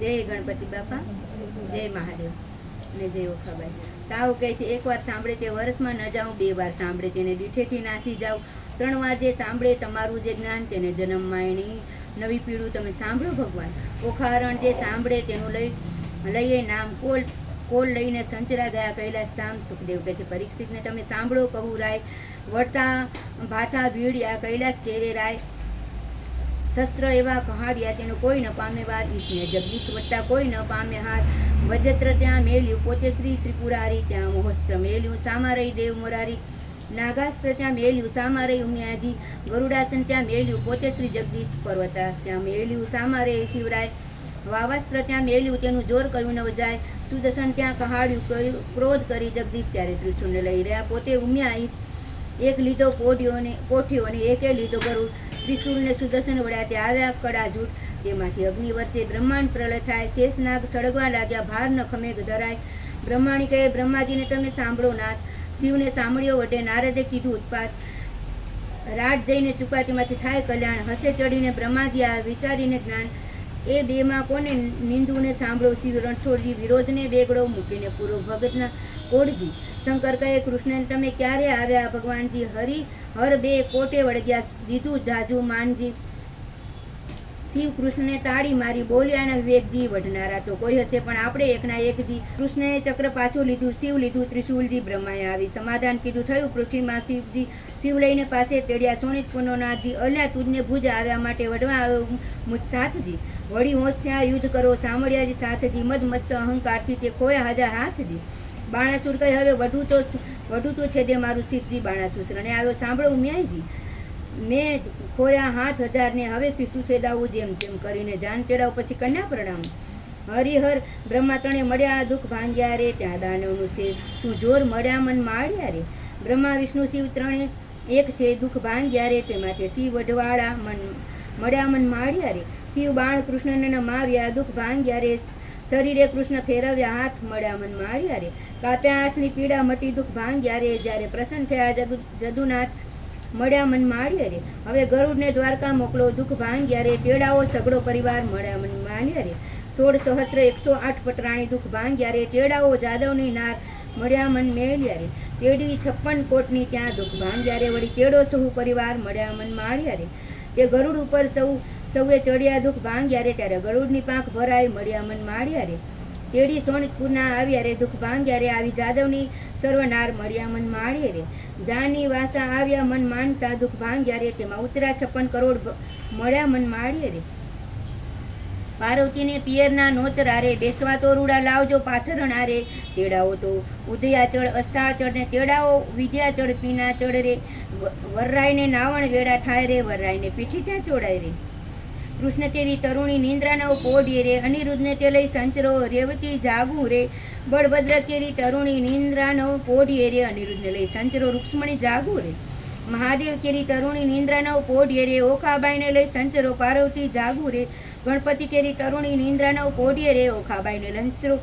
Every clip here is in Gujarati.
જય ગણપતિ બાપા, જય મહાદેવ. ને જય ઓખાબાઈ. તાવ કહે છે એકવાર સાંભળે તે વર્ષમાં ન જાઉં, બે વાર સાંભળે તેને દીઠેથી નાસી જાઓ ત્રણ વાર જે સાંભળે તમારું જે જ્ઞાન તેને જન્મમાં એની નવી પીળું તમે સાંભળો ભગવાન. ઓખારણ જે સાંભળે તેનું લઈ, લઈએ નામ કોલ કોલ લઈને સંચરા ગયા કૈલાસ ધામ. સુખદેવ કહે છે, પરીક્ષિતને તમે સાંભળો કહું રાય. વળતા ભાથા ભીડ્યા કૈલાસ કેરે રાય. શસ્ત્ર એવા કહાડ્યા તેનો કોઈ ન પામે વાર ઈશને જગદીશ વત્તા કોઈ ન પામે હાર. વજત્ર ત્યાં મેલ્યું, પોતે શ્રી ત્રિપુરારી ત્યાં મોહસ્ત્ર મેલ્યું સામારઈ દેવ મોરારી. નાગાસ્ત્ર ત્યાં મેલ્યું સામારઈ ઉમિયાજી. ગરુડાસન ત્યાં મેલ્યું, પોતે શ્રી જગદીશ પર્વતાસ ત્યાં મેલ્યું સામારે શિવરાય. વાવાસ્ત્ર ત્યાં મેલ્યું, તેનું જોર કયું ન જાય. સુદર્શન ત્યાં કહાડ્યું, કર્યું, ક્રોધ કરી જગદીશ ત્યારે ત્રિશુળને લઈ રહ્યા. પોતે ઉમિયા ઈશ. એક લીધો પોઢિયોને કોઠિયો અને એકે લીધો ગરુડ. ત્રિશુળને સુદર્શન વડા તે આવ્યા કડા જૂઠ તેમાંથી અગ્નિ વર્ષે બ્રહ્માંડ પ્રલય થાય શેષનાગ સળગવા લાગ્યા ભાર ન ખમેગ ધરાય. બ્રહ્માણી કહે, બ્રહ્માજીને તમે સાંભળો નાથ. શિવને સાંભળ્યો વટે નારદે કીધું, ઉત્પાત. રાટ જઈને ચુકાતીમાંથી થાય કલ્યાણ. હસે ચડીને બ્રહ્માજી આ વિચારીને જ્ઞાન. એ દેહમાં કોને નિંદુને સાંભળો? શિવ રણછોડજી વિરોધને બેગડો, મૂકીને પૂરો ભગતના કોડજી. શંકર કહે, કૃષ્ણને, તમે ક્યારે આવ્યા? ભગવાનજી હરિ, હર બે કોટે વળગ્યા. દીધું જાજુ, માનજી. શિવ કૃષ્ણને તાળી મારી બોલ્યાના વિવેકજી વઢનારા તો કોઈ હશે, પણ આપણે એકના એકજી કૃષ્ણએ ચક્ર પાછું લીધું, શિવ લીધું, ત્રિશુલજી બ્રહ્માએ આવી. સમાધાન કીધું, થયું પૃથ્વીમાં શિવજી. શિવ લઈને પાસે તેડ્યા સોનિત પુનોનાથજી, અલ્યા તુજને ભુજ આવ્યા માટે વઢવા આવ્યો મુજ સાથજી. વળી હોશ ત્યાં યુદ્ધ કરો, સાંભળ્યા સાથજી. મદ મસ્ત અહંકારથી તે ખોયા હજાર હાથજી. બાણાસુર કહે હવે વધુ તો વધુ તો છે તે મારું સિદ્ધિ બાણાસુર અને આવ્યો સાંભળો ઉમિયાજી મેં ખોયા હાથ હજારને હવે શિશુ છેદાવું જેમ તેમ કરીને જાન તેડાવ પછી કન્યા પ્રણામ. હરિહર બ્રહ્મા ત્રણે મળ્યા, દુઃખ ભાંગ્યા રે, ત્યાં દાનવનું છે શું જોર મળ્યા મન માળ્યા રે? બ્રહ્મા, વિષ્ણુ, શિવ ત્રણે એક છે, દુઃખ ભાંગ્યા રે તે માટે શિવ વઢવાળા મન મળ્યા મન માળ્યા રે. શિવ બાણ કૃષ્ણને માર્યા દુઃખ ભાંગ્યા રે શરીરે કૃષ્ણ ફેરવ્યા, હાથ મળ્યા, મનમાં રે. કાપ્યા હાથની પીડા મટી દુઃખ ભાંગ્યા રે, જ્યારે પ્રસન્ન થયા જદુનાથ મળ્યા મન માળ્યા રે. હવે ગરુડને દ્વારકા મોકલો, દુઃખ ભાંગ્યા રે. તેડાઓ સગડો પરિવાર મળ્યા મન માન્યા રે. સોળ સહસ્ત્ર એકસો આઠ પટરાણી દુઃખ ભાંગ્યા રે. તેડાઓ જાદવની નાર મળ્યા મન મેળ્યા રે. તેડી છપ્પન કોટની ત્યાં દુઃખ ભાંગ્યા રે. વળી તેડો સહુ પરિવાર મળ્યા મન માળ્યા રે. તે ગરુડ ઉપર સૌ સૌએ ચડ્યા દુઃખ ભાંગ્યા રે ત્યારે ગરુડની પાંખ ભરાય મળ્યા મન માળ્યા રે. તેડી સોનપુરના આવ્યા રે, દુઃખ ભાંગ્યા રે, આવી જાદવની સર્વનાર મળ્યા મન માળીએ રે. જાની વાસા આવ્યા મન માનતા, દુઃખ ભાંગ્યા રે, તેમાં ઉતરા છપ્પન કરોડ મળ્યા મન માળીએ રે. પાર્વતીને પિયરના નોતરા રે, બેસવા તો રૂડા લાવજો પાથરણા રે. તેડાઓ તો ઉદયાચળ અસ્તાચળ ને તેડાઓ વિદ્યાચળ, પીનાચળ રે. વરરાયને નાવણ વેડા થાય રે, વરરાયને પીઠી ત્યાં ચોડાય રે. કૃષ્ણ તેરી તરુણી નિંદ્રાનો પોઢીએ રે, અનિરુદ્ધને તે લઈ સંચરો, રેવતી જાગુ રે. બળભદ્ર કેરી તરુણી નિંદ્રાનો પોઢીએ રે, અનિરુદ્ધને લઈ સંચરો, રૂક્ષ્મણી જાગુ રે. મહાદેવ કેરી તરુણી નિંદ્રાનો પોઢીએ રે, ઓખાબાઈને લઈ સંચરો, પાર્વતી જાગુ રે. ગણપતિ કેરી તરુણી નિંદ્રાનો પોઢીએ રે, ઓખાબાઈને લંચરો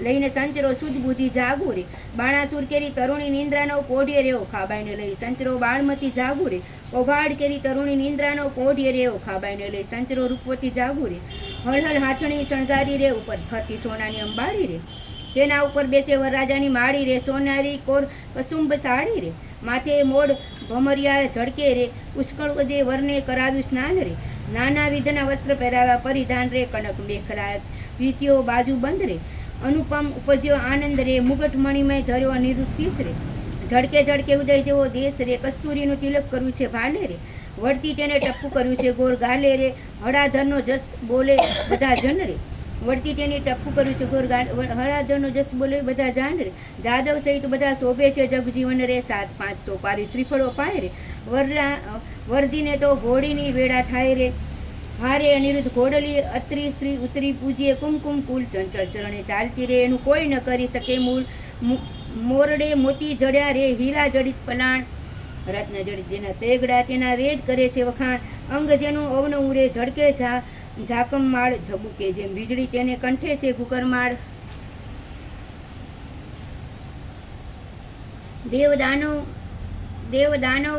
લઈને સંચરો શુદ્ધ બુદ્ધિ જાગું રે. બાણાસુર કેરી તરુણી નિંદ્રાનો પોઢીએ રે, ઓખાબાઈને લઈ સંચરો બાળમતી જાગું રે ઓભાડ કેરી તરુણી નિંદ્રાનો પોઢીએ રે ખાબાઈને લઈ સંચરો રૂપવતી જાગું રે. હળહળ હાથણી શણગારી રે, ઉપર ફરતી સોનાની અંબાડી રે. તેના ઉપર બેસે વરરાજાની માળી રે, સોનારી કોર કસુંબ સાડી રે. માથે મોડ ભમરિયા ઝડકે રે ઉશ્કળ વધે વરને કરાવ્યું સ્નાન રે. નાના વિધના વસ્ત્ર પહેરાવ્યા પરિધાન રે, કનક મેખલા વીંચ્યો બાજુ બંધ રે. અનુપમ ઉપજ્યો આનંદ રે, મુગટ મણિમય ધર્યો અનિરુદ્ધ શીશ રે. ઝડકે ઝડકે ઉદય જેવો દેશ રે. કસ્તુરીનું તિલક કર્યું છે ભાલે રે. વળતી તેને ટપ્પુ કર્યું છે ગોર ગાલે રે. હળાધરનો જસ બોલે બધા જન રે. વળતી તેની ટપ્પુ કર્યું છે ગોર હળાધરનો જસ બોલે બધા જાન રે. જાદવ સહિત બધા શોભે છે જગજીવન રે. સાત પાંચ સો પારી શ્રીફળો પાય રે. વરરા વરદીને તો ઘોડીની વેળા થાય રે. હારે અનિરુદ્ધ ઘોડલી અત્રી શ્રી ઉતરી પૂજીએ કુમકુમ કુલ ચંચળ ચરણે ચાલતી રે. એનું કોઈ ન કરી શકે મૂળ. મોરડે મોતી જડ્યા રે, હીરા જડિત પલાણ. રત્ન જડિત જેના તેગડા તેના રેજ કરે છે વખાણ. અંગ જેનું અવનવું રે ઝડકે જા ઝાકમ માળ ઝબુકે જેમ વીજળી તેને કંઠે છે કુકરમાળ દેવ દાનવ દેવ દાનવ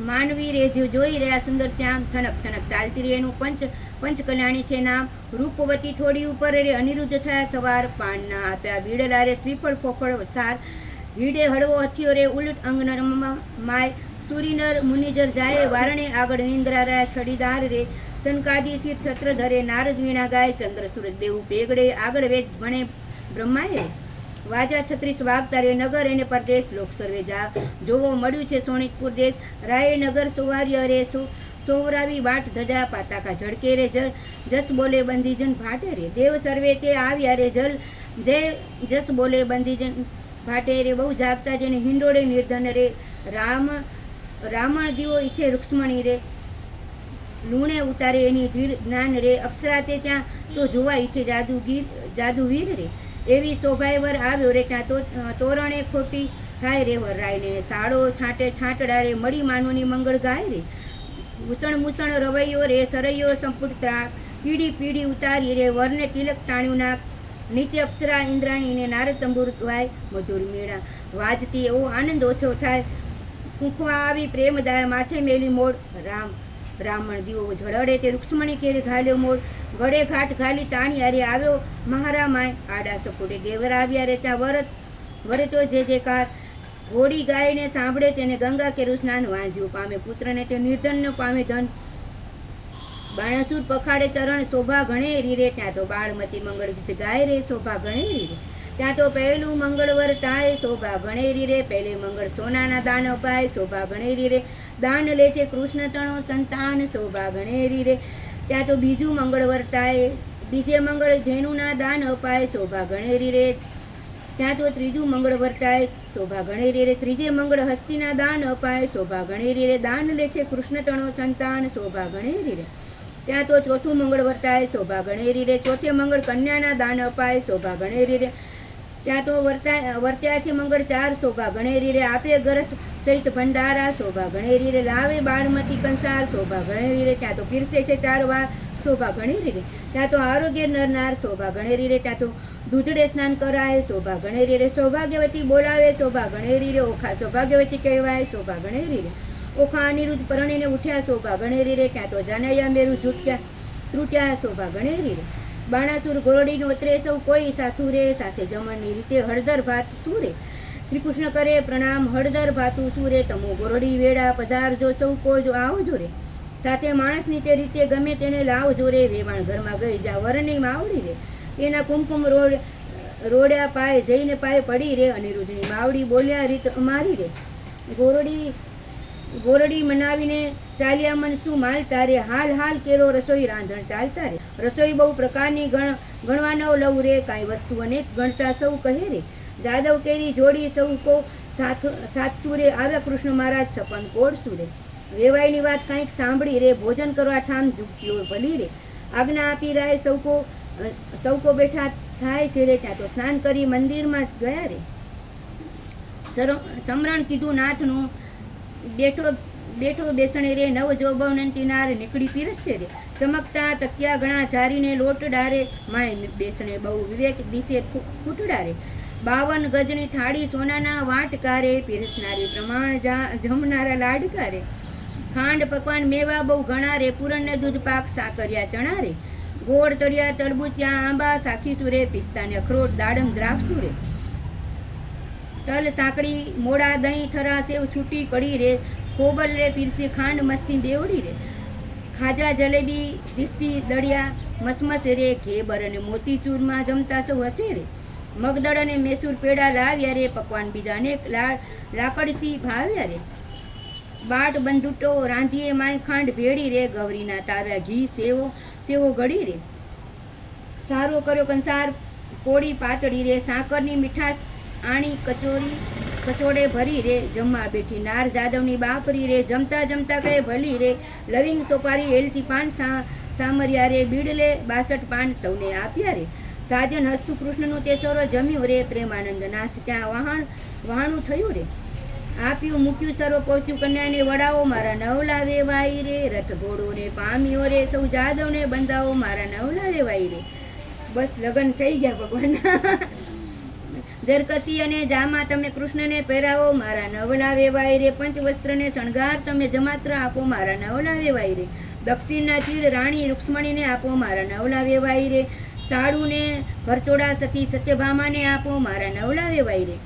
માનવી રે જોઈ રહ્યા સુંદર શ્યામ. થનક થનક ચાલતી રે એનું પંચ પંચકલ્યાણી છે નામ રૂપવતી થોડી ઉપર રે અનિરુદ્ધ થયા સવાર પાનના આપ્યા. બીડલા રે શ્રીફળ ફોફળ સાર. વીડે હળવો હથિયો રે ઉલટ અંગન માય. સુરીનર મુનિજર જાય વારણે આગળ નિંદ્રા રહ્યા છડીદાર રે. સનકાદી શિર છત્ર ધરે નારદ વીણા ગાય. ચંદ્ર સૂરજ દેવું પેગડે આગળ વેદ ભણે બ્રહ્માએ વાજા છત્રીસ વાગતા રે નગર એને પરદેશ. લોક સર્વે જા. જોવો મળ્યું છે સોનિતપુર દેશ. રાય નગર સુવાર્ય રે સુ સોવરાવી વાટ ધજા પાતાકા ઝડકે રે જલ, જસ બોલે બંદીજન ભાટે રે દેવ સર્વે તે આવ્યા રે જલ. જય જસ બોલે બંદીજન ભાટે રે બહુ જાગતા જેને હિંડોળે નિર્ધન રે. રામ દીવો ઈચ્છે રૂક્ષ્મણી રે. લૂણે ઉતારે એની ધીર જ્ઞાન રે. અપ્સરા તે ત્યાં તો જોવા ઈચ્છે જાદુ જાદુગીર જાદુવીર રે. એવી શોભાયવર આવ્યો રે ત્યાં તો તોરણે ખોટી થાય રે વરાયને સાડો છાંટે છાંટડા રે. મળી માનવની મંગળ ગાય રે. મૂસણ મૂસણ, રવૈયો, રે સરૈયો સંપુટ ત્રાક પીડી પીડી ઉતારી રે, વરને તિલક તાણ્યું નાક નીચે અપ્સરા ઇન્દ્રાણીને નારદ તંબુર વાય મધુર મેળા વાજતી એવો આનંદ ઓછો થાય. કૂંકવા આવી પ્રેમદાય માથે મેલી મોડ રામ, બ્રાહ્મણ દીવો ઝળડે તે રૂક્ષ્મણી કેરી ઘાલ્યો મોડ ગળે ઘાટ ઘાલી તાણી અરે આવ્યો મહારામાય. આડા સપોટે દેવરા આવ્યા રે ત્યાં વરત, વરતો જે જે કાર. ઘોડી ગાયને સાંભળે તેને ગંગા કેરું સ્નાન વાંજ્યું પામે પુત્રને તે નિર્ધન પામે ધન. બાણાસુર પખાડે ચરણ, શોભા ગણે રીરે. ત્યાં તો બાળમતી મંગળ ગીત ગાય રે, શોભા ગણે રીરે. ત્યાં તો પહેલું મંગળવર તાય, શોભા ગણેરી રે પહેલે મંગળ સોનાના દાન અપાય, શોભા ગણેરી રે દાન લે છે કૃષ્ણ તણો સંતાન, શોભા ગણેરી રે ત્યાં તો બીજું મંગળવર તાય, બીજે મંગળ ધેનુના દાન અપાય, શોભા ગણેરી રે ત્યાં તો ત્રીજું મંગળ વર્તાય શોભા ગણેરી રે ત્રીજે મંગળ હસ્તીના દાન અપાય શોભા ગણેરી રે દાન લે છે કૃષ્ણ તણો સંતાન શોભા ગણેરી રે ત્યાં તો ચોથું મંગળ વર્તાય શોભા ગણેરી રે ચોથે મંગળ કન્યાના દાન અપાય શોભા ગણેરી રે ત્યાં તો વર્તાય વર્ત્યા છે મંગળ ચાર શોભા ગણેરી રે આપે ગરથ સહિત ભંડારા શોભા ગણેરી રે લાવે બાળમતી કંસાર શોભા ગણેરી રે ત્યાં તો પીરસે છે ચાર વાર શોભા ગણેરી રે ત્યાં તો આરોગ્ય નરનાર શોભા ગણેરી રે ત્યાં તો દૂધડે સ્નાન કરાય, શોભા ગણેરી રે સૌભાગ્યવતી બોલાવે, શોભા ગણેરી રે ઓખા સૌભાગ્યવતી કહેવાય, શોભા ગણેરી રે ઓખા અનિરુદ્ધ પરણીને ઉઠ્યા, શોભા ગણેરી રે ક્યાં તો જાનૈયા મેરું ઝૂટ્યા ત્રુટ્યા શોભા ગણેરી રે બાણાસુર ગોરડીનો ઉતરે, સૌ કોઈ સાસુ રે, સાથે જમણની રીતે હળદર ભાત સુરે શ્રી કૃષ્ણ કરે પ્રણામ, હળદર ભાતું સુરે, તમો ગોરડી વેડા પધારજો, સૌ કોજો આવજો રે. સાથે માણસની તે રીતે ગમે તેને લાવજો રે, વેવાણ ઘરમાં ગઈ જા વરની માવડી રે. એના કુમકુમ રોડ, રોડ્યા પાય જઈને પાય પડી રે અનિરુદ્ધની. માવડી બોલ્યા, રીત અમારી રે. ગોરડી ગોરડી મનાવીને ચાલ્યા, મન શું માલ તારે? હાલ હાલ કેરો રસોઈ રાંધણ ચાલતા રે. રસોઈ બહુ પ્રકારની ગણ ગણવા ન લઉં રે, કાંઈ વસ્તુ અનેક ગણતા સૌ કહે રે. જાદવ કેરી જોડી સૌ કો સાથ સાતસુ રે, આવ્યા કૃષ્ણ મહારાજ સપન કોડસુ રે. વેવાઈની વાત કાંઈક સાંભળી રે, ભોજન કરવા ઠામ ઝૂકતીઓ ભલી રે. આજ્ઞા આપી રાય સૌ કો સૌ કો બેઠા થાય છે રે ત્યાં તો સ્નાન કરી મંદિરમાં ગયા રે. સમરણ કીધું નાથનું, બેઠો બેઠો બેસણે રે, નવ જોબવનંતી નાર નીકળી પીરસશે રે. ચમકતા તકિયા ઘણા ઝારીને લોટ ડારે, માય બેસણે બહુ વિવેક દિશે ફૂટડારે. બાવન ગજની થાળી સોનાના વાટકારે પીરસનારી પ્રમાણ જમનારા લાડકારે. ખાંડ પકવાન મેવા બહુ ઘણા રે, પૂરણને દૂધ પાક સાકરિયા ચણા રે ગોળ તળિયા, તરબૂચિયા, આંબા, સાખી સુરે, પિસ્તા ને અખરોટ, દાડમ દ્રાક્ષ સુરે. તલ સાંકડી મોડા, દહીં, થરા, સેવ, છૂટી કડી રે, કોબલ રે પીરસી ખાંડ, મસ્તી, દેવડી રે. ખાજા, જલેબી, દિસ્તી, દળિયા, મસમસ રે, ઘેબર અને મોતીચૂરમાં જમતા સૌ હસે રે. મગદળ અને મેસૂર પેડા લાવ્યા રે, પકવાન બીજા અનેક લાકડસી ભાવ્યા રે. બાટ બંધુટો, રાંધીએ, માય, ખાંડ ભેળી રે, ગૌરીના તાવ્યા ઘી સેવો સેવો ઘડી રે સારો કર્યો કંસાર કોળી પાતળી રે સાકરની મીઠાશ આણી કચોરી, કચોડે ભરી રે જમવા બેઠી નાર જાદવની બાપરી રે જમતા જમતા કહે ભલી રે લવિંગ સોપારી એલથી પાન સામરિયા રે, બીડલે બાસઠ પાન સૌને આપ્યા રે. સાજન હસ્તુ કૃષ્ણનું તે સોરો જમ્યું રે પ્રેમાનંદ નાથ ત્યાં વહાણ, વહાણું થયું રે. આપ્યું, મૂક્યું સર્વ પહોંચ્યું કન્યાને વડાવો, મારા નવલા વેવાઈ રે. રથ ઘોડો ને પામ્યો રે, સૌ જાદવને બંધાવો, મારા નવલા વેવાઈ રે. બસ લગ્ન થઈ ગયા ભગવાન. જરકસી અને જામા તમે કૃષ્ણને પહેરાવો, મારા નવલા વેવાઈ રે. પંચ વસ્ત્રને શણગાર તમે જમાત્ર આપો, મારા નવલા વેવાઈ રે. દક્ષિણના ચીર રાણી રૂક્ષ્મણીને આપો, મારા નવલા વેવાઈ રે. સાડુને ભરચોડા સતી સત્યભામાને આપો, મારા નવલા વેવાઈ રે.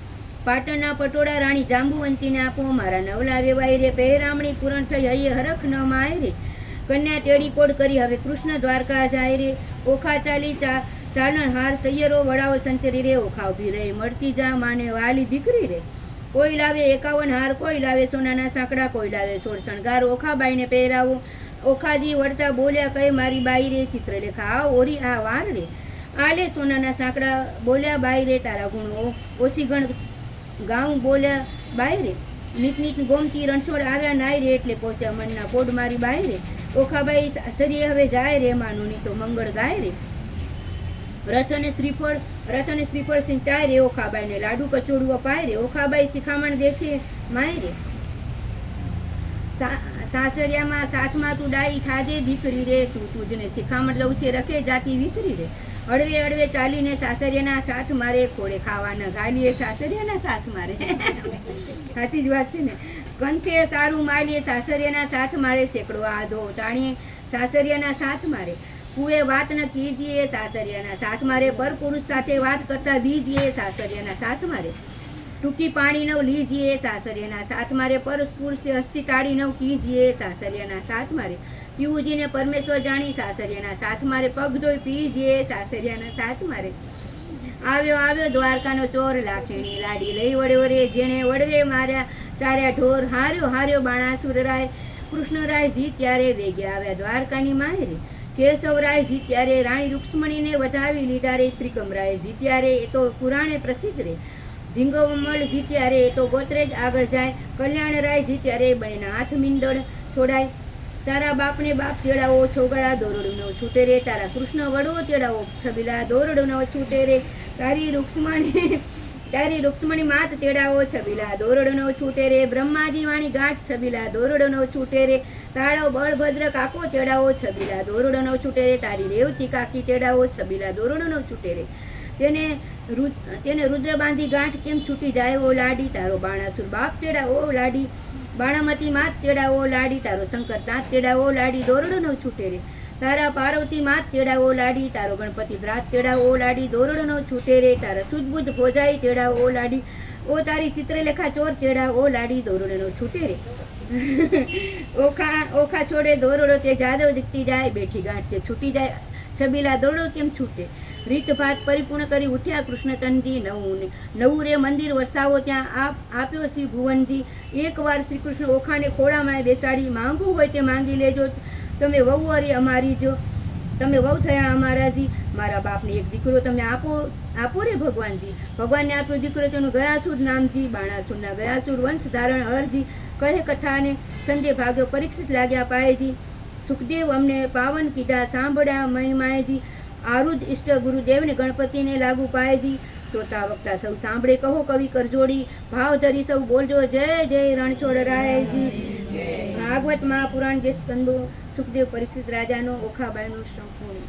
પાટણના પટોળા રાણી જાંબુવંતીને આપો, મારા નવલા વેવાઈ રે, પહેરામણી પૂરણ થઈ, હૈયે હરખ ન માય રે. કન્યા તેડી કોડ કરી, હવે કૃષ્ણ દ્વારકા જાય રે. ઓખા ચાલી ચા, ચાલણ હાર, સૈયરો વડાઓ સંચરી રે. ઓખા ઊભી રહે, મળતી જા માને વાલી દીકરી રે. કોઈ લાવે એકાવન હાર, કોઈ લાવે સોનાના સાંકડા, કોઈ લાવે સોળ શણગાર. ઓખાબાઈને પહેરાવો. ઓખાજી વળતા બોલ્યા, કઈ મારી બાઈ રે? ચિત્રલેખા, આ ઓરી આ વાર રે. આલે સોનાના સાંકડા, બોલ્યા, બાઈ રે, તારા ગુણો. ઓછી ગણ ગાઉં બોલ્યા બાયરે નીત નીત ગોમતી રણછોડ આવ્યા નાય રે એટલે પહોંચ્યા મનના કોડ મારી બાયરે. ઓખાબાઈ સરીએ હવે જાય રે માનું ની તો મંગળ ગાય રે. રથ અને શ્રીફળ, રથ અને શ્રીફળ સિંચાય રે ઓખાબાઈને, લાડુ કચોડું અપાય રે. ઓખાબાઈ શિખામણ દેખે માય રે સાસરિયામાં સાથમાં તું ડાઈ ખાજે દીકરી રે, તું તુજને શિખામણ લઉં છે, રખે જાતી વિસરી રે. અડવે અડવે ચાલીને સાસરિયાના સાથ મારે ખોડે ખાવાના ગાલીએ સાસરિયાના સાથ મારે. સાચી જ વાત છે ને. કંથે સારું માલીએ સાસરિયાના સાથ મારે, સેકડો આધો તાણીએ સાસરિયાના સાથ મારે. કુએ વાત ન કીજીએ, સાસરિયાના સાથ મારે. પર પુરુષ સાથે વાત કરતા દીજીએ સાસરિયાના સાથ મારે. ટૂંકી પાણી નવ લીજીએ, સાસરિયાના સાથ મારે. પર પુરુષે હસ્તી તાળી નવ કીજીએ, સાસરિયાના સાથ મારે. પીવુજીને પરમેશ્વર જાણી સાસરિયાના સાથ મારે, પગ ધોઈ પીજીએ સાસરિયાના સાથ મારે. આવ્યો આવ્યો દ્વારકાનો ચોર લાખીની લાડી લઈ વળ્યો રે, જેણે વડવે માર્યા, ચાર્યા ઢોર, હાર્યો હાર્યો બાણાસુરરાય કૃષ્ણરાય જી ત્યારે વેગે આવ્યા દ્વારકાની માહેરે. કેશવરાય જી ત્યારે રાણી રૂક્ષ્મણીને વધાવી લીધા રે, ત્રિકમરાય જી ત્યારે એ તો પુરાણે પ્રસિદ્ધ રે. ઝીંગોમલ જી ત્યારે એ તો ગોત્રેજ આગળ જાય. કલ્યાણરાય જી ત્યારે બનેના હાથ મીંડળ છોડાય. તારા બાપને બાપ તેડાવો છોગડા દોરડનો છૂટે રે. તારા કૃષ્ણ વડવો તેડાવો, છબીલા દોરડનો છૂટે રે. તારી રૂક્ષ્મણી તારી રૂક્ષ્મણી માત તેડાવો, છબીલા દોરડનો છૂટે રે. બ્રહ્માજી વાણી ગાંઠ, છબીલા દોરડનો છૂટે રે. તાળો બળભદ્ર કાકો તેડાવો, છબીલા દોરડનો છૂટે રે. તારી રેવતી કાકી તેડાવો, છબીલા દોરડનો છૂટે રે. તેને તેને રુદ્ર બાંધી ગાંઠ કેમ છૂટી જાય? ઓ લાડી, તારો બાણાસુર બાપ તેડાવો લાડી. બાણામતી માત તેડાવો લાડી, તારો શંકર દાંત તેડાવો લાડી, દોરડનો છૂટે રે. તારા પાર્વતી માત તેડાવો લાડી, તારો ગણપતિ ભ્રાત તેડાવો લાડી, દોરડનો છૂટે રે. તારા સુજબુજ ભોજાઈ તેડાવો લાડી, ઓ તારી ચિત્રલેખા ચોર તેડાવો લાડી, દોરડનો છૂટે રે. ઓખા ઓખા છોડે દોરડો તે જાદવ દીકતી જાય, બેઠી ગાંઠ તે છૂટી જાય. છબીલા દોરડો કેમ છૂટે? રીત ભાત પરિપૂર્ણ કરી ઉઠ્યા કૃષ્ણચંદજી નવું નવું રે મંદિર વરસાવો ત્યાં આપ, આપ્યો શ્રી ભુવનજી. એકવાર શ્રી કૃષ્ણ ઓખાને ખોળામાં બેસાડી માંગવું હોય તે માંગી લેજો. તમે વહુ અરે અમારી જો. તમે વહુ થયા અમારાજી. મારા બાપને એક દીકરો તમે આપો આપો રે ભગવાનજી. ભગવાનને આપ્યો દીકરો તેનું ગયાસુર નામજી, બાણાસુરના ગયાસુર વંશ ધારણ હરજી કહે કથાને સંજય ભાગ્યો પરીક્ષિત લાગ્યા પાયજી. સુખદેવ અમને પાવન કીધા, સાંભળ્યા મહિમાયજી આરુજ ઇષ્ટ ગુરુદેવને ગણપતિને લાગુ પાયજી. શ્રોતા વક્તા સૌ સાંભળે, કહો કવિ કરજોડી. ભાવ ધરી સૌ બોલજો, જય જય, રણછોડ રાયજી. ભાગવત મહાપુરાણ જે સ્કંદો, સુખદેવ પરીક્ષિત રાજાનો, ઓખાબાઈનું સંપૂર્ણ.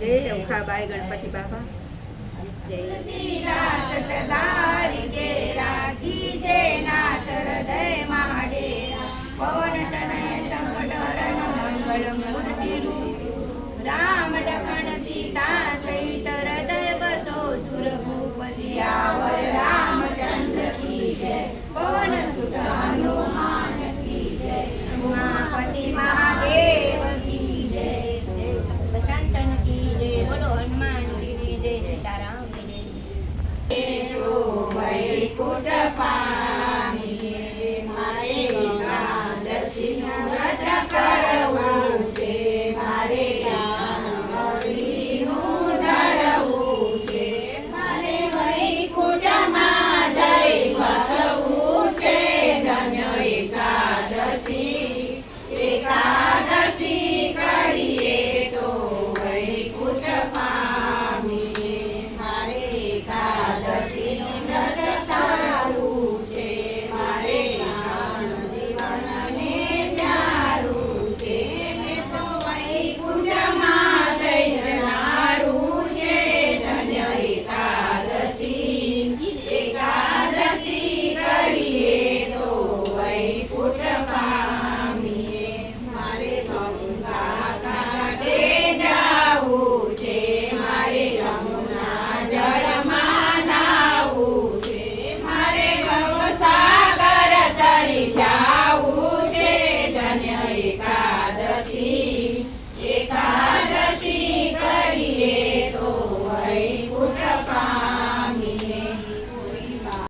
જય ઓખાબાઈ ગણપતિ બાબા જય. રામ સહિત હૃદય બસો સુરભૂપ સિયાવર રામચંદ્ર કી જય પવન સુત હનુમાન કી